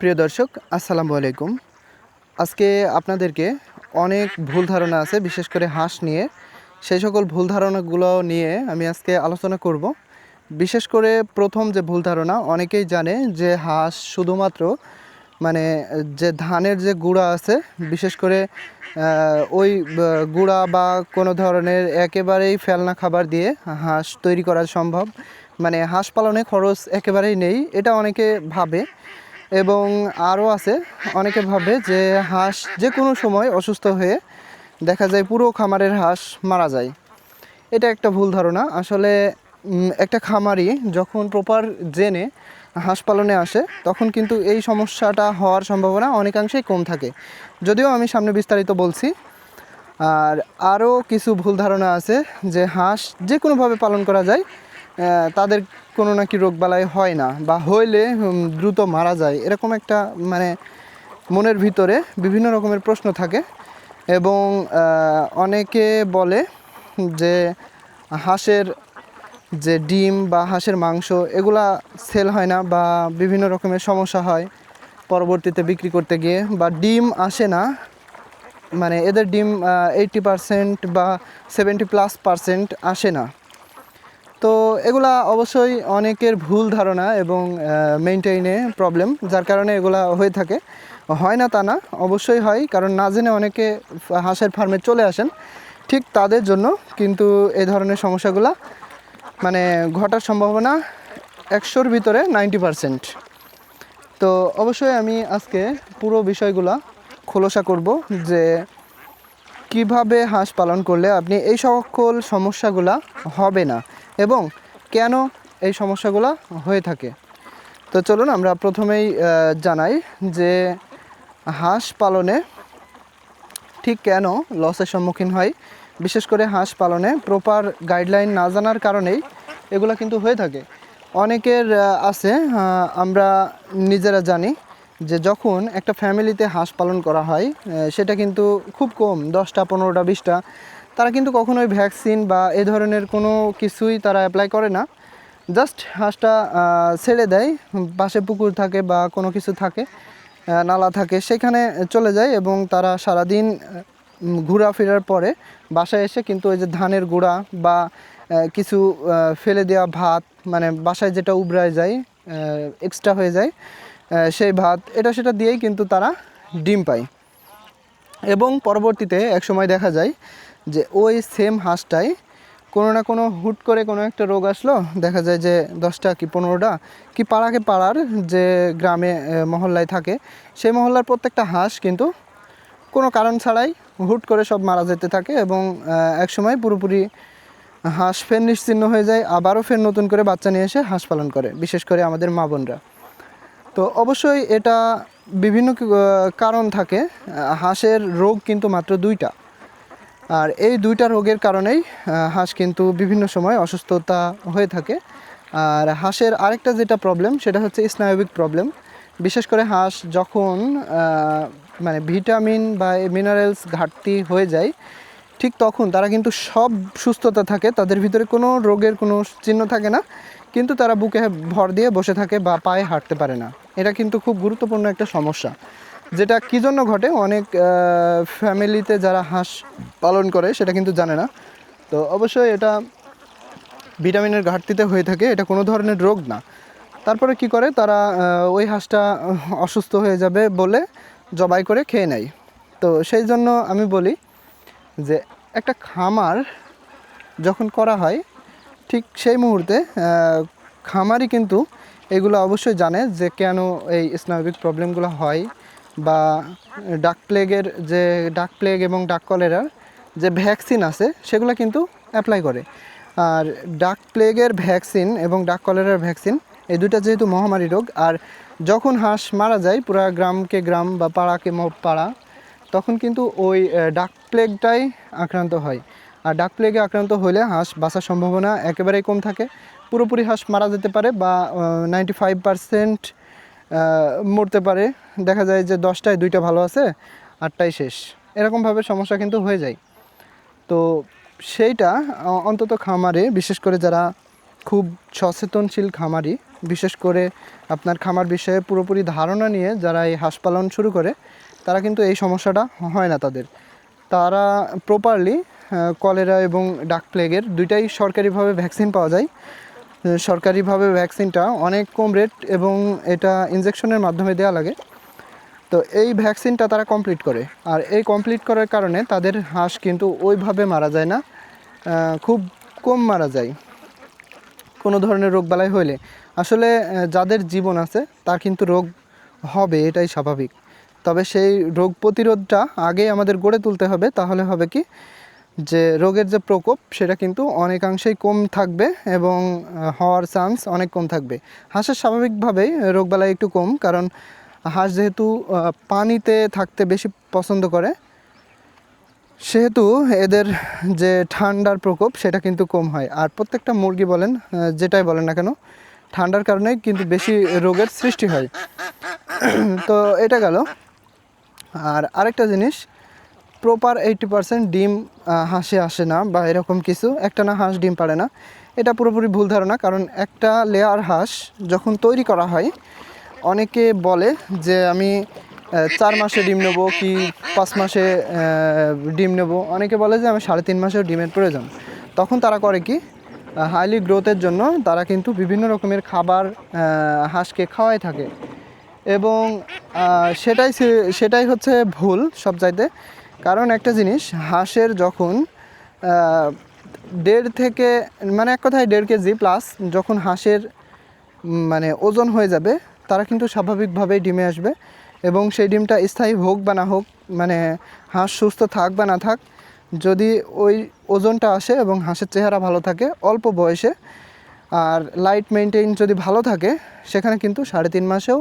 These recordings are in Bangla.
প্রিয় দর্শক, আসসালামু আলাইকুম। আজকে আপনাদেরকে অনেক ভুল ধারণা আছে, বিশেষ করে হাঁস নিয়ে। সেই সকল ভুল ধারণাগুলো নিয়ে আমি আজকে আলোচনা করব। বিশেষ করে প্রথম যে ভুল ধারণা, অনেকেই জানে যে হাঁস শুধুমাত্র মানে যে ধানের যে গুঁড়া আছে, বিশেষ করে ওই গুঁড়া বা কোনো ধরনের একেবারেই ফেলনা খাবার দিয়ে হাঁস তৈরি করা সম্ভব। মানে হাঁস পালনে খরচ একেবারেই নেই, এটা অনেকে ভাবে। এবং আরও আছে, অনেকে ভাবে যে হাঁস যে কোনো সময় অসুস্থ হয়ে দেখা যায় পুরো খামারের হাঁস মারা যায়। এটা একটা ভুল ধারণা। আসলে একটা খামারি যখন প্রপার জেনে হাঁস পালনে আসে, তখন কিন্তু এই সমস্যাটা হওয়ার সম্ভাবনা অনেকাংশেই কম থাকে। যদিও আমি সামনে বিস্তারিত বলছি। আর আরও কিছু ভুল ধারণা আছে যে হাঁস যে কোনোভাবে পালন করা যায় তাদের কোনো নাকি রোগবালাই হয় না বা হইলে দ্রুত মারা যায়, এরকম একটা মানে মনের ভিতরে বিভিন্ন রকমের প্রশ্ন থাকে। এবং অনেকে বলে যে হাঁসের যে ডিম বা হাঁসের মাংস, এগুলা সেল হয় না বা বিভিন্ন রকমের সমস্যা হয় পরবর্তীতে বিক্রি করতে গিয়ে, বা ডিম আসে না। মানে এদের ডিম এইটটি পারসেন্ট বা সেভেন্টি প্লাস পারসেন্ট আসে না। তো এগুলা অবশ্যই অনেকের ভুল ধারণা এবং মেনটেইনে প্রবলেম যার কারণে এগুলা হয়ে থাকে। হয় না তা না, অবশ্যই হয়, কারণ না জেনে অনেকে হাঁসের ফার্মে চলে আসেন। ঠিক তাদের জন্য কিন্তু এই ধরনের সমস্যাগুলা মানে ঘটার সম্ভাবনা একশোর ভিতরে নাইনটি পারসেন্ট তো অবশ্যই আমি আজকে পুরো বিষয়গুলা খোলসা করব যে, কীভাবে হাঁস পালন করলে আপনি এই সকল সমস্যাগুলা হবে না। এবং কেন এই সমস্যাগুলো হয়ে থাকে? তো চলুন আমরা প্রথমেই জানাই যে হাঁস পালনে ঠিক কেন লসের সম্মুখীন হয়। বিশেষ করে হাঁস পালনে প্রপার গাইডলাইন না জানার কারণেই এগুলো কিন্তু হয়ে থাকে। অনেকের আছে আমরা নিজেরা জানি যে যখন একটা ফ্যামিলিতে হাঁস পালন করা হয় সেটা কিন্তু খুব কম, দশটা, পনেরোটা, বিশটা তারা কিন্তু কখনোই ভ্যাকসিন বা এ ধরনের কোনো কিছুই তারা অ্যাপ্লাই করে না। জাস্ট হাঁসটা ছেড়ে দেয়, পাশে পুকুর থাকে বা কোনো কিছু থাকে নালা থাকে, সেখানে চলে যায় এবং তারা সারাদিন ঘোরাফেরার পরে বাসায় এসে কিন্তু ওই যে ধানের গুঁড়া বা কিছু ফেলে দেওয়া ভাত মানে বাসায় যেটা উবরায় যায় এক্সট্রা হয়ে যায় সেই ভাত, এটা সেটা দিয়েই কিন্তু তারা ডিম পায়। এবং পরবর্তীতে এক সময় দেখা যায় যে ওই সেম হাঁসটাই কোনো না কোনো হুট করে কোনো একটা রোগ আসলো দেখা যায় যে দশটা কি পনেরোটা কি পাড়াকে পাড়ার যে গ্রামে মহল্লায় থাকে সেই মহল্লার প্রত্যেকটা হাঁস কিন্তু কোনো কারণ ছাড়াই হুট করে সব মারা যেতে থাকে এবং আহ, এক সময় পুরোপুরি হাঁস ফের নিশ্চিহ্ন হয়ে যায় আবারও ফের নতুন করে বাচ্চা নিয়ে এসে হাঁস পালন করে বিশেষ করে আমাদের মা বোনরা। তো অবশ্যই এটা বিভিন্ন কারণ থাকে হাঁসের রোগ কিন্তু মাত্র দুইটা। আর এই দুইটা রোগের কারণেই হাঁস কিন্তু বিভিন্ন সময় অসুস্থতা হয়ে থাকে। আর হাঁসের আরেকটা যেটা প্রবলেম সেটা হচ্ছে স্নায়বিক প্রবলেম বিশেষ করে হাঁস যখন মানে ভিটামিন বা মিনারেলস ঘাটতি হয়ে যায়, ঠিক তখন তারা কিন্তু সব সুস্থতা থাকে, তাদের ভিতরে কোনো রোগের কোনো চিহ্ন থাকে না। কিন্তু তারা বুকে ভর দিয়ে বসে থাকে বা পায়ে হাঁটতে পারে না। এটা কিন্তু খুব গুরুত্বপূর্ণ একটা সমস্যা। যেটা কী জন্য ঘটে? অনেক ফ্যামিলিতে যারা হাঁস পালন করে, সেটা কিন্তু জানে না। তো অবশ্যই এটা ভিটামিনের ঘাটতিতে হয়ে থাকে। এটা কোনো ধরনের রোগ না। তারপরে কি করে? তারা ওই হাঁসটা অসুস্থ হয়ে যাবে বলে জবাই করে খেয়ে নেয়। তো সেই জন্য আমি বলি যে, একটা খামার যখন করা হয়, ঠিক সেই মুহূর্তে খামারই কিন্তু এগুলো অবশ্যই জানে যে কেন এই স্নায়বিক প্রবলেমগুলো হয়। বা ডাক প্লেগের যে ডাক প্লেগ এবং ডাক কলেরার যে ভ্যাকসিন আছে, সেগুলো কিন্তু অ্যাপ্লাই করে। আর ডাক প্লেগের ভ্যাকসিন এবং ডাক কলেরার ভ্যাকসিন এই দুটা যেহেতু মহামারী রোগ, আর যখন হাঁস মারা যায়, পুরা গ্রামকে গ্রাম বা পাড়াকে পাড়া, তখন কিন্তু ওই ডাক প্লেগটাই আক্রান্ত হয়। আর ডাক প্লেগে আক্রান্ত হলে হাঁস বাঁচার সম্ভাবনা একেবারেই কম থাকে। পুরোপুরি হাঁস মারা যেতে পারে বা নাইনটি ফাইভ পারসেন্ট মরতে পারে। দেখা যায় যে দশটায় দুইটা ভালো আছে আটটাই শেষ। এরকমভাবে সমস্যা কিন্তু হয়ে যায়। তো সেইটা অন্তত খামারে, বিশেষ করে যারা খুব সচেতনশীল খামারি, বিশেষ করে আপনার খামার বিষয়ে পুরোপুরি ধারণা নিয়ে যারা এই হাঁস পালন শুরু করে, তারা কিন্তু এই সমস্যাটা হয় না তাদের। তারা প্রপারলি কলেরা এবং ডাক প্লেগের দুইটাই সরকারিভাবে ভ্যাকসিন পাওয়া যায়। সরকারিভাবে ভ্যাকসিনটা অনেক কম রেট এবং এটা ইনজেকশনের মাধ্যমে দেওয়া লাগে। তো এই ভ্যাকসিনটা তারা কমপ্লিট করে। আর এই কমপ্লিট করার কারণে তাদের হাঁস কিন্তু ওইভাবে মারা যায় না খুব কম মারা যায়। কোনো ধরনের রোগ বালাই হইলে। আসলে যাদের জীবন আছে, তার কিন্তু রোগ হবে, এটাই স্বাভাবিক। তবে সেই রোগ প্রতিরোধটা আগে আমাদের গড়ে তুলতে হবে, তাহলে হবে কি? যে রোগের যে প্রকোপ, সেটা কিন্তু অনেকাংশেই কম থাকবে এবং হওয়ার চান্স অনেক কম থাকবে। হাঁসের স্বাভাবিকভাবেই রোগবালাই একটু কম, কারণ হাঁস যেহেতু পানিতে থাকতে বেশি পছন্দ করে, সেহেতু এদের যে ঠান্ডার প্রকোপ সেটা কিন্তু কম হয়। আর প্রত্যেকটা মুরগি বলেন যেটাই বলেন না কেন, ঠান্ডার কারণেই কিন্তু বেশি রোগের সৃষ্টি হয়। তো এটা গেল। আর আরেকটা জিনিস প্রপার এইটি পার্সেন্ট ডিম হাঁসে আসে না বা এরকম কিছু। একটা না হাঁস ডিম পারে না। এটা পুরোপুরি ভুল ধারণা, কারণ একটা লেয়ার হাঁস যখন তৈরি করা হয় অনেকে বলে যে আমি চার মাসে ডিম নেব কি পাঁচ মাসে ডিম নেব? অনেকে বলে যে আমি সাড়ে তিন মাসেও ডিমের প্রয়োজন। তখন তারা করে কি হাইলি গ্রোথের জন্য তারা কিন্তু বিভিন্ন রকমের খাবার হাঁসকে খাওয়াই থাকে। এবং সেটাই সেটাই হচ্ছে ভুল সব চাইতে। কারণ একটা জিনিস, হাঁসের যখন দেড় থেকে মানে এক কথায় দেড় কেজি প্লাস যখন হাঁসের মানে ওজন হয়ে যাবে তারা কিন্তু স্বাভাবিকভাবেই ডিমে আসবে এবং সেই ডিমটা স্থায়ী হোক বা না হোক মানে হাঁস সুস্থ থাক বা না থাক, যদি ওই ওজনটা আসে এবং হাঁসের চেহারা ভালো থাকে, অল্প বয়সে আর লাইট মেনটেন যদি ভালো থাকে, সেখানে কিন্তু সাড়ে তিন মাসেও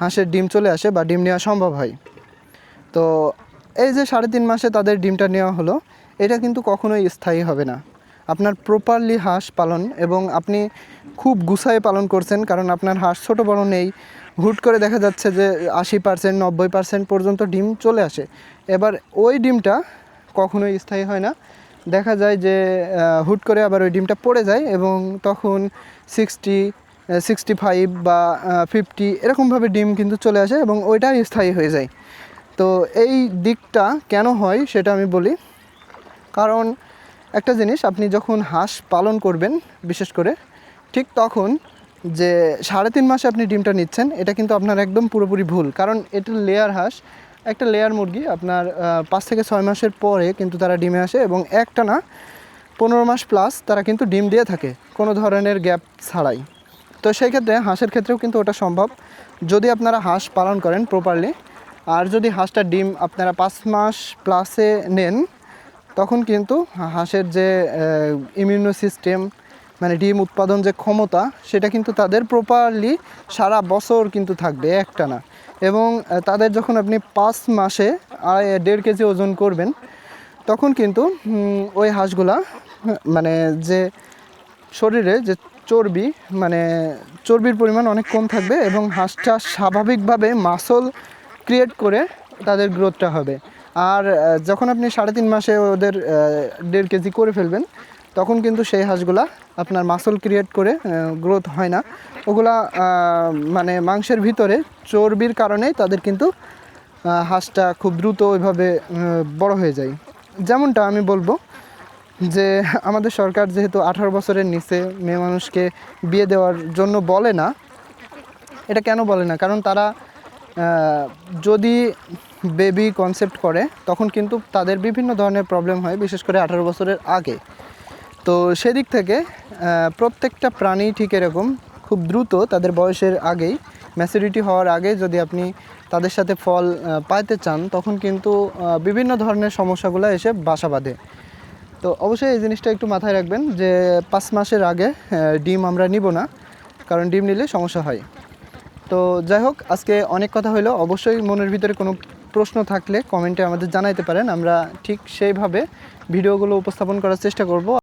হাঁসের ডিম চলে আসে বা ডিম নেওয়া সম্ভব হয়। তো এই যে সাড়ে তিন মাসে তাদের ডিমটা নেওয়া হলো, এটা কিন্তু কখনোই স্থায়ী হবে না। আপনার প্রপারলি হাঁস পালন এবং আপনি খুব গুছায় পালন করছেন, কারণ আপনার হাঁস ছোট বড় নেই। হুট করে দেখা যাচ্ছে যে আশি পার্সেন্ট নব্বই পার্সেন্ট পর্যন্ত ডিম চলে আসে। এবার ওই ডিমটা কখনোই স্থায়ী হয় না। দেখা যায় যে হুট করে আবার ওই ডিমটা পড়ে যায় এবং তখন সিক্সটি সিক্সটি ফাইভ বা ফিফটি এরকমভাবে ডিম কিন্তু চলে আসে এবং ওইটাই স্থায়ী হয়ে যায়। তো এই দিকটা কেন হয় সেটা আমি বলি। কারণ একটা জিনিস, আপনি যখন হাঁস পালন করবেন, বিশেষ করে, ঠিক তখন যে সাড়ে তিন মাসে আপনি ডিমটা নিচ্ছেন, এটা কিন্তু আপনার একদম পুরোপুরি ভুল। কারণ এটা লেয়ার হাঁস, একটা লেয়ার মুরগি আপনার পাঁচ থেকে ছয় মাসের পরে কিন্তু তারা ডিমে আসে এবং একটা না, পনেরো মাস প্লাস তারা কিন্তু ডিম দিয়ে থাকে, কোনো ধরনের গ্যাপ ছাড়াই। তো সেই ক্ষেত্রে হাঁসের ক্ষেত্রেও কিন্তু ওটা সম্ভব। যদি আপনারা হাঁস পালন করেন প্রপারলি আর যদি হাঁসটা ডিম আপনারা পাঁচ মাস প্লাসে নেন তখন কিন্তু হাঁসের যে ইমিউনো সিস্টেম মানে ডিম উৎপাদন যে ক্ষমতা, সেটা কিন্তু তাদের প্রপারলি সারা বছর কিন্তু থাকবে একটা না এবং তাদের যখন আপনি পাঁচ মাসে দেড় কেজি ওজন করবেন, তখন কিন্তু ওই হাঁসগুলা মানে যে শরীরে যে চর্বি মানে চর্বির পরিমাণ অনেক কম থাকবে এবং হাঁসটা স্বাভাবিকভাবে মাসল ক্রিয়েট করে তাদের গ্রোথটা হবে। আর যখন আপনি সাড়ে তিন মাসে ওদের দেড় কেজি করে ফেলবেন, তখন কিন্তু সেই হাঁসগুলা আপনার মাসল ক্রিয়েট করে গ্রোথ হয় না। ওগুলা মানে মাংসের ভিতরে চর্বির কারণেই তাদের কিন্তু হাঁসটা খুব দ্রুত ওইভাবে বড় হয়ে যায়। যেমনটা আমি বলব যে, আমাদের সরকার যেহেতু আঠারো বছরের নিচে মেয়ে মানুষকে বিয়ে দেওয়ার জন্য বলে না, এটা কেন বলে না? কারণ তারা যদি বেবি কনসেপ্ট করে, তখন কিন্তু তাদের বিভিন্ন ধরনের প্রবলেম হয়, বিশেষ করে আঠারো বছরের আগে। তো সেদিক থেকে প্রত্যেকটা প্রাণী ঠিক এরকম, খুব দ্রুত তাদের বয়সের আগেই ম্যাচুরিটি হওয়ার আগে যদি আপনি তাদের সাথে ফল পাইতে চান, তখন কিন্তু বিভিন্ন ধরনের সমস্যাগুলো এসে বাসা বাঁধে। তো অবশ্যই এই জিনিসটা একটু মাথায় রাখবেন যে, পাঁচ মাসের আগে ডিম আমরা নিব না, কারণ ডিম নিলে সমস্যা হয়। তো যাই হোক, আজকে অনেক কথা হলো অবশ্যই মনের ভিতরে কোনো প্রশ্ন থাকলে কমেন্টে আমাদের জানাইতে পারেন। আমরা ঠিক সেইভাবে ভিডিওগুলো উপস্থাপন করার চেষ্টা করব।